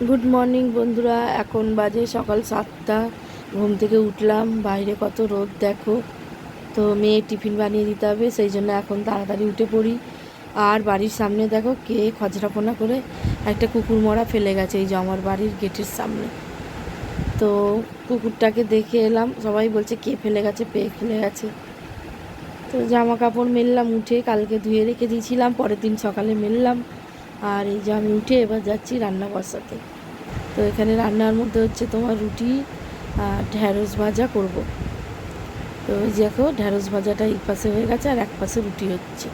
Good morning বন্ধুরা। এখন বাজে সকাল সাতটা। ঘুম থেকে উঠলাম। বাইরে কত রোদ, দেখো। তো মেয়ে টিফিন বানিয়ে দিতে হবে, সেই জন্য এখন তাড়াতাড়ি উঠে পড়ি। আর বাড়ির সামনে দেখো কে খজরাপোনা করে একটা কুকুর মরা ফেলে গেছে, এই যে আমার বাড়ির গেটের সামনে। তো কুকুরটাকে দেখে এলাম, সবাই বলছে কে ফেলে গেছে পেয়ে ফেলে গেছে। তো জামা কাপড় মেললাম, উঠে কালকে ধুয়ে রেখে দিয়েছিলাম, পরের দিন সকালে মেললাম। আর এই যে আমি উঠে এবার যাচ্ছি রান্না বসাতে। তো এখানে রান্নার মধ্যে হচ্ছে তোমার রুটি আর ঢ্যাঁড়স ভাজা করব। তো ওই দেখো ঢ্যাঁড়স ভাজাটা এই পাশে হয়ে গেছে আর এক পাশে রুটি হচ্ছে।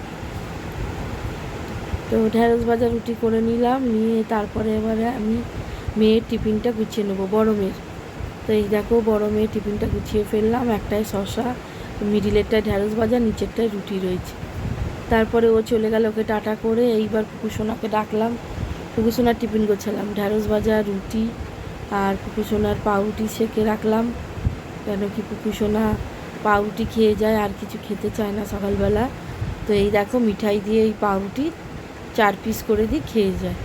তো ঢ্যাঁড়স ভাজা রুটি করে নিলাম, নিয়ে তারপরে এবারে আমি মেয়ের টিফিনটা গুছিয়ে নেব, বড় মেয়ের। তো এই দেখো, বড় মেয়ের টিফিনটা গুছিয়ে ফেললাম, একটাই শশা মিডিলেরটায় ঢ্যাঁড়স ভাজা নিচেরটায় রুটি রয়েছে। তারপরে ও চলে গেল ওকে টাটা করে। এইবার কুকুসোনাকে ডাকলাম। কুকুসোনার টিফিন গোছালাম। ঢ্যাঁড়স ভাজা, রুটি আর কুকুসোনার পাউরুটি সেকে রাখলাম। কেন কি কুকুসোনা পাউরুটি খেয়ে যায়, আর কিছু খেতে চায় না সকালবেলা। তো এই দেখো, মিঠাই দিয়ে এই পাউরুটি চার পিস করে দিই খেয়ে যায়।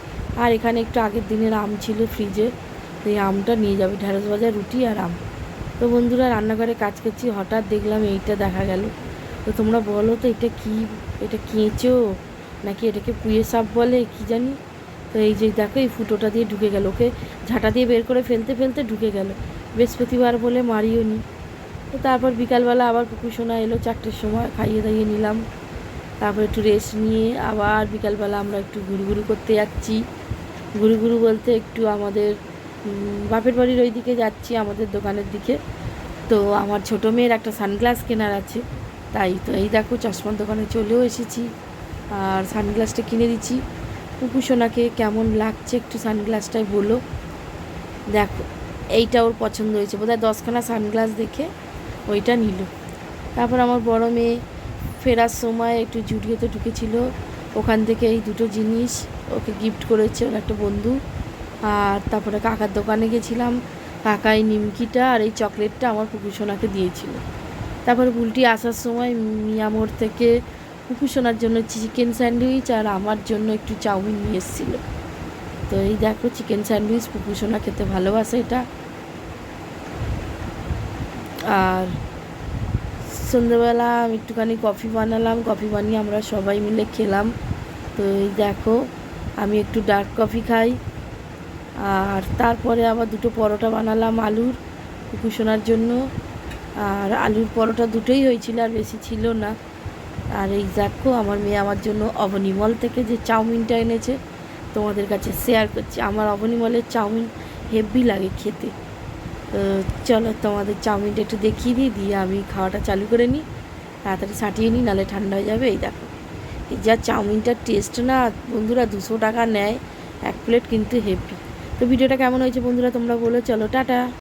আর এখানে একটু আগের দিনের আম ছিল ফ্রিজে তো এই আমটা নিয়ে যাবে, ঢ্যাঁড়স ভাজা, রুটি আর আম। তো বন্ধুরা, রান্নাঘরে কাজ করছি। হঠাৎ দেখলাম এইটা দেখা গেল। তো তোমরা বলো তো এটা কি, এটা কেঁচো? নাকি এটাকে পুয়ে সাপ বলে? কি জানি? তো এই যে দেখো, এই ফুটোটা দিয়ে ঢুকে গেল। ওকে ঝাঁটা দিয়ে বের করে ফেলতে ফেলতে ঢুকে গেল। বৃহস্পতিবার বলে মারিও নি। তো তারপর বিকালবেলা আবার কুকুসোনা এলো চারটের সময়, খাইয়ে দাইয়ে নিলাম। তারপর একটু রেস্ট নিয়ে আবার বিকালবেলা আমরা একটু ঘুরু ঘুরু করতে যাচ্ছি। ঘুরু ঘুরু বলতে একটু আমাদের বাপের বাড়ির ওই দিকে যাচ্ছি আমাদের দোকানের দিকে। তো আমার ছোটো মেয়ের একটা সানগ্লাস কেনার আছে। তাই তো, এই দেখো চশমার দোকানে চলেও এসেছি আর সানগ্লাসটা কিনে দিচ্ছি। কুকুসোনাকে কেমন লাগছে একটু সানগ্লাসটাই বলো। দেখো, এইটা ওর পছন্দ হয়েছে, বোধহয় দশখানা সানগ্লাস দেখে ওইটা নিল। তারপর আমার বড় মেয়ে ফেরার সময় একটু জুডিওতে ঢুকেছিল, ওখান থেকে এই দুটো জিনিস ওকে গিফট করেছে ওর একটা বন্ধু। আর তারপরে কাকার দোকানে গেছিলাম কাকা এই নিমকিটা আর এই চকলেটটা আমার কুকুসোনাকে দিয়েছিল। তারপর বুলটি আসার সময় মিয়ামোড় থেকে কুকুসোনার জন্য চিকেন স্যান্ডউইচ আর আমার জন্য একটু চাউমিন নিয়ে এসেছিল। তো এই দেখো, চিকেন স্যান্ডউইচ কুকুসোনা খেতে ভালোবাসে এটা। আর সন্ধ্যেবেলা আমি একটুখানি কফি বানালাম, কফি বানিয়ে আমরা সবাই মিলে খেলাম। তো এই দেখো, আমি একটু ডার্ক কফি খাই। আর তারপরে আবার দুটো পরোটা বানালাম আলুর কুকুসোনার জন্য। আর আলুর পরোটা দুটোই হয়েছিল আর বেশি ছিল না। আর এই দেখো, আমার মেয়ে আমার জন্য অবনিমল থেকে যে চাউমিনটা এনেছে, তোমাদের কাছে শেয়ার করছি। আমার অবনিমলের চাউমিন হেভি লাগে খেতে। তো চলো তোমাদের চাউমিনটা একটু দেখিয়ে দিই, দিয়ে আমি খাওয়াটা চালু করে নিই। তাড়াতাড়ি সাটিয়ে নিই নাহলে ঠান্ডা হয়ে যাবে। এই দেখো, এই যা চাউমিনটার টেস্ট না, বন্ধুরা দুশো টাকা নেয়। এক প্লেট কিন্তু হেভি তো ভিডিওটা কেমন হয়েছে বন্ধুরা তোমরা বলো, চলো টাটা।